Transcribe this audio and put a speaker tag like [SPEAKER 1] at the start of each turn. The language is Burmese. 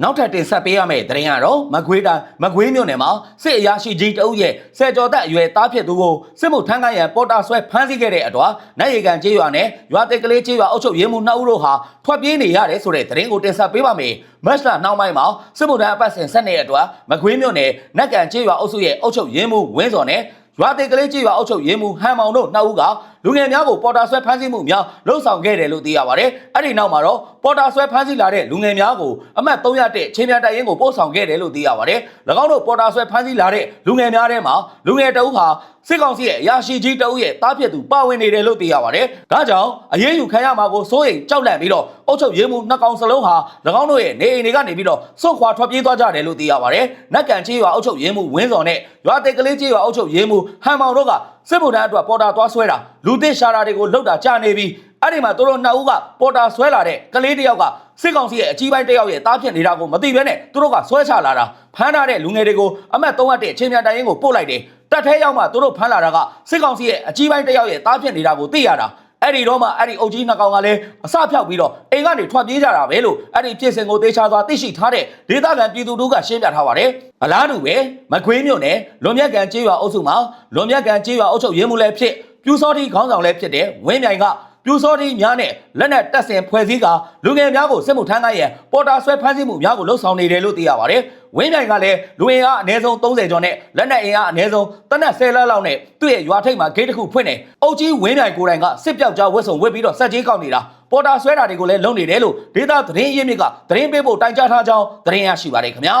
[SPEAKER 1] နောက်ထပ်တင်ဆက်ပေးရမယ့်သတင်းကတော့မကွေးတိုင်းမကွေးမြို့နယ်မှာစစ်အရာရှိကြီးတအုပ်ရဲ့ဆယ်ကျော်သက်အရွယ်သားဖြစ်သူကိုစစ်မှုထမ်းခန့်ရန်ပေါ်တာဆွဲဖမ်းဆီးခဲ့တဲ့အတွက်နိုင်ရီကန်ကျေးရွာနဲ့ရွာတိတ်ကလေးကျေးရွာအုပ်ချုပ်ရေးမှူးနှစ်ဦးတို့ဟာထွက်ပြေးနေရတယ်ဆိုတဲ့သတင်းကိုတင်ဆက်ပေးပါမယ်။မတ်လနှောင်းပိုင်းမှာစစ်မှုထမ်းအပတ်စဉ်ဆက်နေတဲ့အတွက်မကွေးမြို့နယ်နက်ကန်ကျေးရွာအုပ်စုရဲ့အုပ်ချုပ်ရေးမှူးဝင်းစော်နဲ့ရွာတိတ်ကလေးကျေးရွာအုပ်ချုပ်ရေးမှူးဟန်မောင်တို့နှစ်ဦးက လူငယ်များကိုပေါ်တာဆွဲဖမ်းဆီးမှုများလှုပ်ဆောင်ခဲ့တယ်လို့သိရပါတယ်။အဲ့ဒီနောက်မှာတော့ပေါ်တာဆွဲဖမ်းဆီးလာတဲ့လူငယ်များကိုအမှတ်301ချင်းများတိုင်ရင်ကိုပို့ဆောင်ခဲ့တယ်လို့သိရပါတယ်။၎င်းတို့ပေါ်တာဆွဲဖမ်းဆီးလာတဲ့လူငယ်များထဲမှာလူငယ်တအုပ်ဟာစစ်ကောင်စီရဲ့အရာရှိကြီးတအုပ်ရဲ့တားဖြစ်သူပါဝင်နေတယ်လို့သိရပါတယ်။ဒါကြောင့်အရေးယူခံရမှာကိုစိုးရိမ်ကြောက်လန့်ပြီးတော့အုပ်ချုပ်ရေးမှူးနှစ်ကောင်စလုံးဟာ၎င်းတို့ရဲ့နေအိမ်တွေကနေပြီးတော့စွန့်ခွာထွက်ပြေးသွားကြတယ်လို့သိရပါတယ်။နက်ကန်ချေးရွာအုပ်ချုပ်ရေးမှူးဝင်းစော်နဲ့ရွာတိတ်ကလေးချေးရွာအုပ်ချုပ်ရေးမှူးဟန်မောင်တို့ကစစ်ဗိုလ်တန်းအတွက်ပေါ်တာသွားဆွဲတာလူသစ်ရှာတာတွေကိုလှုပ်တာကြာနေပြီးအဲ့ဒီမှာသူတို့နှစ်ဦးကပေါ်တာဆွဲလာတဲ့ကလေးတစ်ယောက်ကစစ်ကောင်စီရဲ့အကြီးပိုင်းတစ်ယောက်ရဲ့တားဖြစ်နေတာကိုမသိဘဲနဲ့သူတို့ကဆွဲချလာတာဖမ်းထားတဲ့လူငယ်တွေကိုအမတ်300တဲ့အချင်းများတိုင်ရင်ကိုပို့လိုက်တယ်တက်ထဲရောက်မှသူတို့ဖမ်းလာတာကစစ်ကောင်စီရဲ့အကြီးပိုင်းတစ်ယောက်ရဲ့တားဖြစ်နေတာကိုသိရတာ အဲ့ဒီတော့မှအဲ့ဒီအုပ်ကြီးနှစ်ကောင်ကလည်းအစဖြောက်ပြီးတော့အိမ်ကနေထွက်ပြေးကြတာပဲလို့အဲ့ဒီဖြစ်စဉ်ကိုသေချာစွာသိရှိထားတဲ့ဒေသခံပြည်သူတို့ကရှင်းပြထားပါတယ်။အလားတူပဲမခွေးမြို့နယ်လွန်မြတ်ကန်ကျေးရွာအုပ်စုမှာလွန်မြတ်ကန်ကျေးရွာအုပ်ချုပ်ရေးမှူးလည်းဖြစ်ပြူစောတိခေါင်းဆောင်လည်းဖြစ်တဲ့ဝင်းမြိုင်ကပြူစောတိများနဲ့လက်နက်တပ်ဆင်ဖွဲ့စည်းကလူငယ်များကိုစစ်မှုထမ်းခိုင်းရန်ပေါ်တာဆွဲဖမ်းဆီးမှုများကိုလှုပ်ဆောင်နေတယ်လို့သိရပါတယ်။ ဝင်းမြိုင်ကလည်းလူအင်အားအနည်းဆုံး30ကျော်နဲ့လက်နက်အင်အားအနည်းဆုံးတနက်10လက်လောက်နဲ့သူ့ရဲ့ရွာထိပ်မှာဂိတ်တစ်ခုဖွင့်နေ။အုတ်ကြီးဝင်းမြိုင်ကိုယ်တိုင်ကစစ်ပြောက်ကြားဝတ်စုံဝတ်ပြီးတော့စက်ကြီးကောက်နေတာပေါ်တာဆွဲတာတွေကိုလည်းလုပ်နေတယ်လို့ဒေတာသတင်းရင်းမြစ်ကသတင်းပေးဖို့တိုင်ကြားထားကြောင်းသတင်းရရှိပါတယ်ခင်ဗျာ။